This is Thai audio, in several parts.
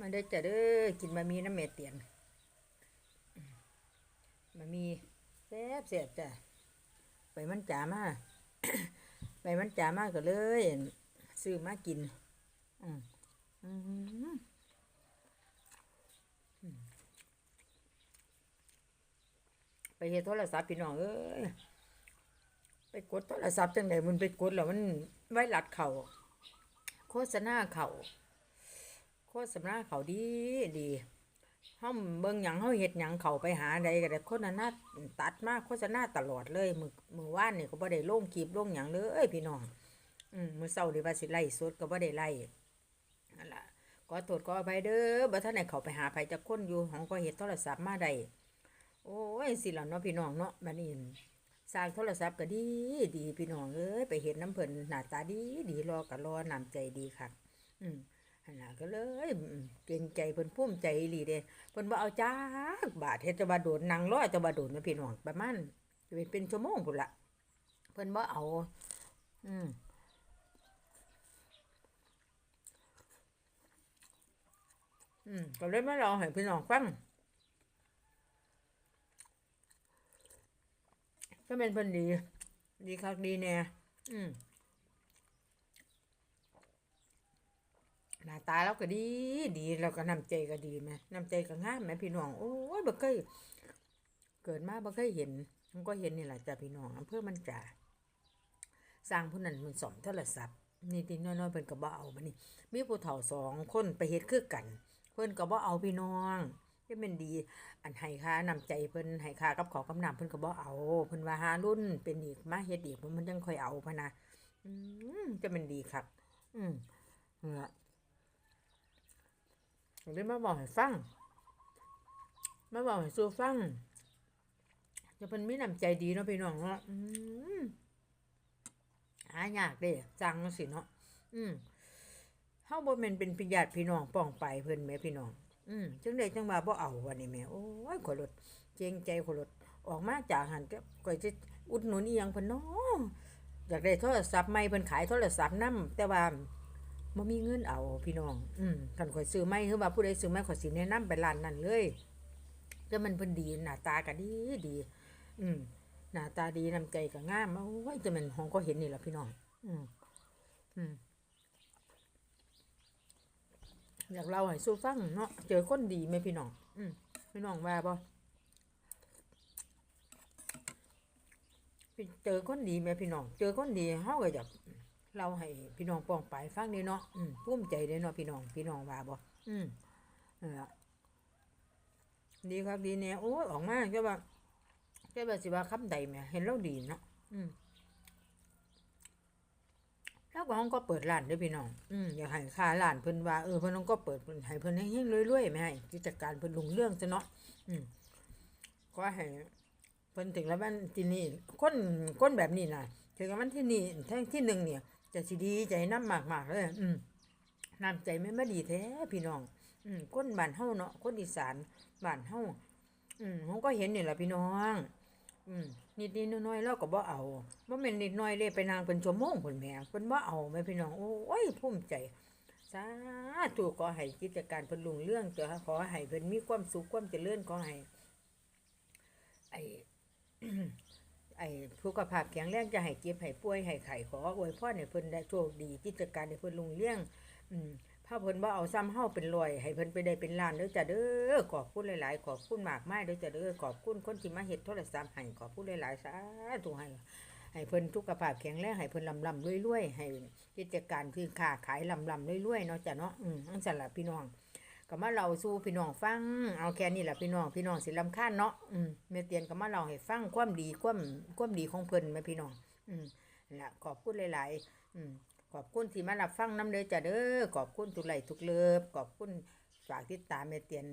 มาได้อจ้ะเด้อกินบะหมี่น้ำเมเตียนบะหมี่แซ่บแซ่บจ้ะไปมันจ๋ามาไปมันจ๋ามากก็เลยซื้อมากินอืมอืมอืมไปเฮ็ดโทรศัพท์พี่น้องเอ้ยไปกดโทรศัพท์จังไดมันไปกดแล้วมันไว้หลัดเข่าโฆษณาเข่า โฆษณาเขาดีดีเฮาเบิ่งหยังเฮาเฮ็ดหยังเขาไปหาใดก็ได้โฆษณาตัดมากโฆษณาตลอดเลยมือมือว่านนี่ก็บ่ได้ลงคลิปลงหยังเลยพี่น้องอืมมื้อเช้านี่ว่าสิไล่สดก็บ่ได้ไล่นั่นล่ะขอโทษขออภัยเด้อบ่ทันได้เข้าไปหาไผจักคนอยู่ของก็เฮ็ดโทรศัพท์มาได้โอ้ยสิล่ะเนาะพี่น้องเนาะบัดนี้สร้างโทรศัพท์ก็ดีดีพี่น้องเอ้ยไปเฮ็ดน้ำเพิ่นหน้าตาดีดีรอก็รอน้ำใจดีคักอืม หันล่ะก็เลยเกรงใจเพิ่นภูมิใจอีหลีเด้เพิ่นบ่เอาจักบาทเฮ็ดจะว่าโดนนางร้อยจะว่าโดนนะพี่น้องประมาณเป็นเป็นชั่วโมงพุ่นละเพิ่นบ่เอา อืมอืมก็เลยมาล่าให้พี่น้องฟังก็เป็นเพิ่นดี ดีคักดีแน่อืม น้าตาเราก็ดีดีเราก็น้ำใจก็ดีไหมน้ำใจก็งามไหมพี่น้องโอ้ยบ่เคยเกิดมาบ่เคยเห็นมันก็เห็นนี่แหละจ้ะพี่น้องอำเภอมันจ่าสร้างผู้นั้นมันสอมโทรศัพท์นี่ติน้อยๆเพิ่นก็บ่เอาบัดนี้มีผู้เฒ่าสองคนไปเฮ็ดคือกัน เพิ่นก็บ่เอาพี่น้องที่มันดี อันให้ค่าน้ำใจเพิ่นให้ค่ากับขอกับน้ำเพิ่นก็บ่เอาเพิ่นว่าหารุ่นเป็นอีกมาเฮ็ดอีกมันจังค่อยเอาพะนะอืมจะมันดีครับ อืมนั่นล่ะ ผมได้มาบอกให้ฟัง มาบอกให้สู้ฟังจะเป็นมิน้ำใจดีเนาะพี่น้องเนาะอืมหายากเด้จังสิเนาะอืมเฮาบ่แม่นเป็นพี่ญาติพี่น้องป้องไปเพิ่นแม่พี่น้อง อืมจังได๋จังว่าบ่เอาวันนี้แม่โอ้ยขอรถเจงใจขอรถออกมาจากหันก็ก่อยจะอุดหนุนอีหยังเพิ่นเนาะอยากได้โทรศัพท์ใหม่เพิ่นขายโทรศัพท์นำแต่ว่า บ่มีเงินเอาพี่น้อง อืมคันข่อยซื้อไม่คือว่าผู้ใดซื้อไม่ข่อยสิแนะนำไปร้านนั้นเลยแต่มันเพิ่นดีหน้าตาก็ดีดี อืมหน้าตาดีน้ำใจก็งามโอ้ยจะมันห้องก็เห็นนี่ล่ะพี่น้อง อืมอืมอยากเล่าให้สู้ฟังเนาะเจอคนดีไหมพี่น้อง อืมพี่น้องว่าบ่เจอคนดีไหมพี่น้อง เจอคนดีเฮาก็อยาก เราให้พี่น้องป้องไปฟังเด้เนาะอืมภูมิใจเด้เนาะพี่น้องพี่น้องว่าบ่อืมนั่นล่ะดีครับดีแน่โอ้ยออกมาแค่ว่าแค่ว่าสิว่าคำใดแหม่เห็นเราดีเนาะอืมแล้วก็ห้องก็เปิดร้านด้วยพี่น้อง อืมอยากให้ค่าร้านเพิ่นว่าเออเพิ่นต้องก็เปิดเพิ่นให้เพิ่นเฮงรวยๆแม่ให้กิจการเพิ่นรุ่งเรื่องซะเนาะอืมขอให้เพิ่นถึงแล้วมันที่นี่คนคนแบบนี้น่ะถึงแล้วมันที่นี่แท่งที่หนึ่งเนี่ย จะสิดีใจน้ำมากมากเลย อืมน้ำใจไม่มาดีแท้พี่น้อง อืมคนบ้านเฮาเนาะคนอีสานบ้านเฮาอืมเขาก็เห็นนี่แหละพี่น้องอืมนิดนิดน้อยๆเราก็บ่เอาบ่แม่นนิดน้อยเลยไปนางเป็นชั่วโมงคนแม่เพิ่นบ่เอาแม่พี่น้องโอ้ยภูมิใจสาธุขอให้กิจการเพิ่นรุ่งเรื่องเจ้าขอให้เพิ่นมีความสุขความเจริญขอให้ไอ้ ไอ้สุขภาพแข็งแรงจะให้เจ็บให้ป่วยให้ไข้ขออวยพรให้เพิ่นได้โชคดีกิจการให้เพิ่นรุ่งเรืองอืมถ้าเพิ่นบ่เอาซ้ำเฮาเป็นรอยให้เพิ่นไปได้เป็นล้านเด้อจ้ะเด้อขอบคุณหลายๆขอบคุณมากมายเด้อจ้ะเด้อขอบคุณคนที่มาเฮ็ดโทรศัพท์ให้ขอบคุณหลายๆสาธุให้ให้เพิ่นสุขภาพแข็งแรงให้เพิ่นลำลำรวยๆให้กิจการคือค้าขายลำลำรวยๆเนาะจ้ะเนาะอืมอันสั่นล่ะพี่น้อง ก็มาเล่าสู่พี่น้องฟัง เอาแค่นี้แหละพี่น้องพี่น้องสิลำคาญเนาะอืมแม่เตียนก็มาเล่าให้ฟังความดีความความดีของเพิ่นแม่พี่น้อง อืมนั่นล่ะขอบคุณหลาย ๆ อืมขอบคุณที่มารับฟังน้ำเด้อจ้ะเด้อขอบคุณทุกไหลทุกเลิฟขอบคุณฝากติดตามแม่เตียน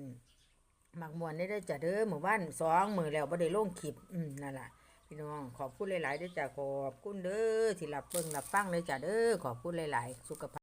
มักมวนได้เด้จ้ะเด้อหมู่บ้านสองมือแล้วบ่ได้ลงคลิปอืมนั่นแหละพี่น้องขอบคุณหลายๆเด้จ้ะขอบคุณเด้อที่รับเบิ่งรับฟังเด้จ้ะเด้อขอบคุณหลาย ๆ สุขภาพ